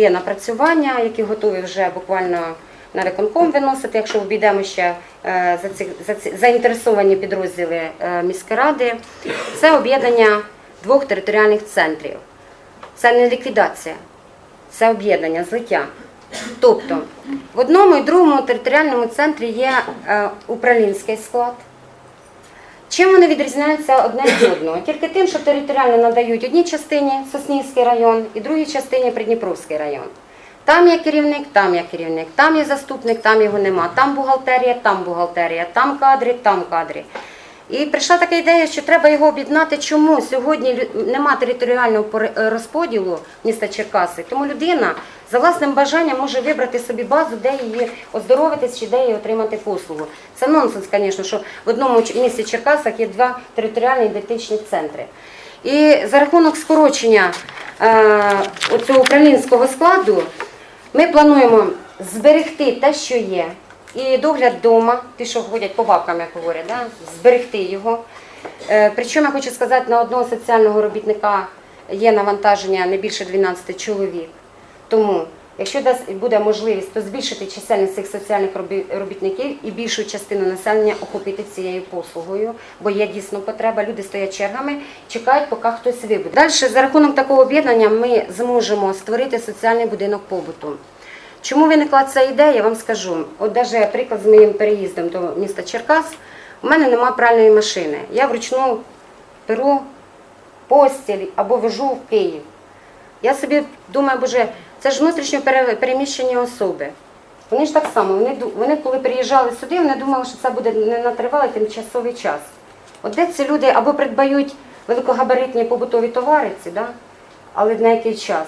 Є напрацювання, які готові вже буквально на виконком виносити, якщо обійдемо ще е, за ці, за ці заінтересовані підрозділи е, міської ради. Це об'єднання двох територіальних центрів. Це не ліквідація, це об'єднання, злиття. Тобто в одному і другому територіальному центрі є е, управлінський склад. Чим вони відрізняються одне від одного? Тільки тим, що територіально надають одній частині Соснівський район і другій частині Придніпровський район. Там є керівник, там є керівник, там є заступник, там його нема, там бухгалтерія, там бухгалтерія, там кадри, там кадри. І прийшла така ідея, що треба його об'єднати. Чому сьогодні нема територіального е, розподілу міста Черкаси? Тому людина за власним бажанням може вибрати собі базу, де її оздоровитись чи де її отримати послугу. Це нонсенс, звісно, що в одному місті Черкасах є два територіальні ідентичні центри. І за рахунок скорочення е, оцього управлінського складу ми плануємо зберегти те, що є, і догляд вдома, ті, що ходять по бабкам, як говорять, да? зберегти його. Е, Причому я хочу сказати, на одного соціального робітника є навантаження не більше 12 чоловік. Тому, якщо буде можливість, то збільшити чисельність цих соціальних робітників і більшу частину населення охопити цією послугою, бо є дійсно потреба. Люди стоять чергами, чекають, поки хтось вибуде. Далі, за рахунок такого об'єднання, ми зможемо створити соціальний будинок побуту. Чому виникла ця ідея, я вам скажу. От навіть приклад з моїм переїздом до міста Черкас. У мене немає пральної машини. Я вручну перу постіль або вожу в Київ. Я собі думаю, боже, це ж внутрішньо переміщені особи. Вони ж так само, вони, вони коли приїжджали сюди, вони думали, що це буде не на тривалий тимчасовий час. От де ці люди або придбають великогабаритні побутові товари, ці, да? але на який час.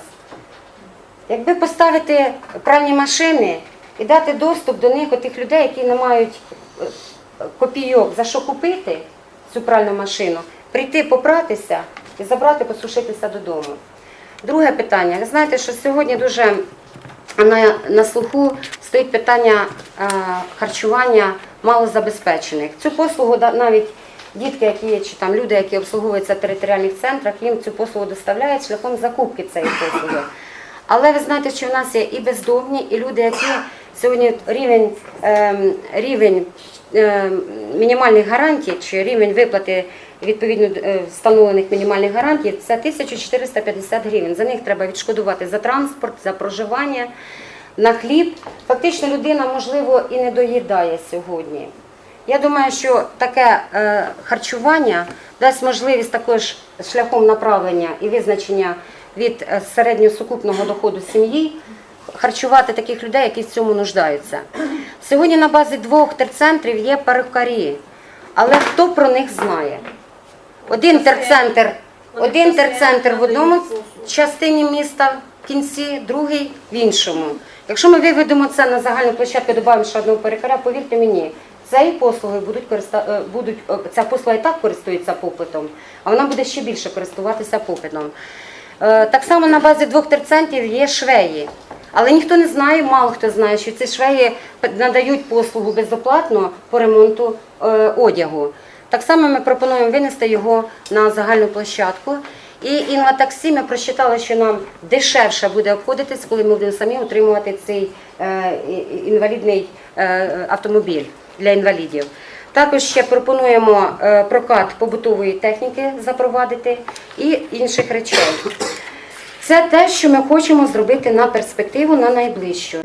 Якби поставити пральні машини і дати доступ до них, тих людей, які не мають е, копійок за що купити цю пральну машину, прийти попратися і забрати, посушитися додому. Друге питання. Ви знаєте, що сьогодні дуже на, на слуху стоїть питання е, харчування малозабезпечених. Цю послугу навіть дітки, які є, чи там люди, які обслуговуються в територіальних центрах, їм цю послугу доставляють шляхом закупки цієї послуги. Але ви знаєте, що в нас є і бездомні, і люди, які сьогодні рівень, ем, рівень ем, мінімальних гарантій чи рівень виплати відповідно е, встановлених мінімальних гарантій це 1450 гривень. За них треба відшкодувати за транспорт, за проживання, на хліб. Фактично людина, можливо, і не доїдає сьогодні. Я думаю, що таке е, харчування дасть можливість також шляхом направлення і визначення від е, середньосукупного доходу сім'ї харчувати таких людей, які в цьому нуждаються. Сьогодні на базі двох терцентрів є перукарі, але хто про них знає? Один терцентр, один терцентр в одному частині міста в кінці, другий в іншому. Якщо ми виведемо це на загальну площадку, додамо ще одного перекаря, повірте мені, цієї послуги будуть користа... е, будуть е, ця послуга і так користується попитом, а вона буде ще більше користуватися попитом. Е, Так само на базі двох терцентрів є швеї. Але ніхто не знає, мало хто знає, що ці швеї надають послугу безоплатно по ремонту е, одягу. Так само ми пропонуємо винести його на загальну площадку. І інватаксі ми просчитали, що нам дешевше буде обходитись, коли ми будемо самі утримувати цей е, інвалідний автомобіль для інвалідів. Також ще пропонуємо е, прокат побутової техніки запровадити і інших речей. Це те, що ми хочемо зробити на перспективу на найближчу.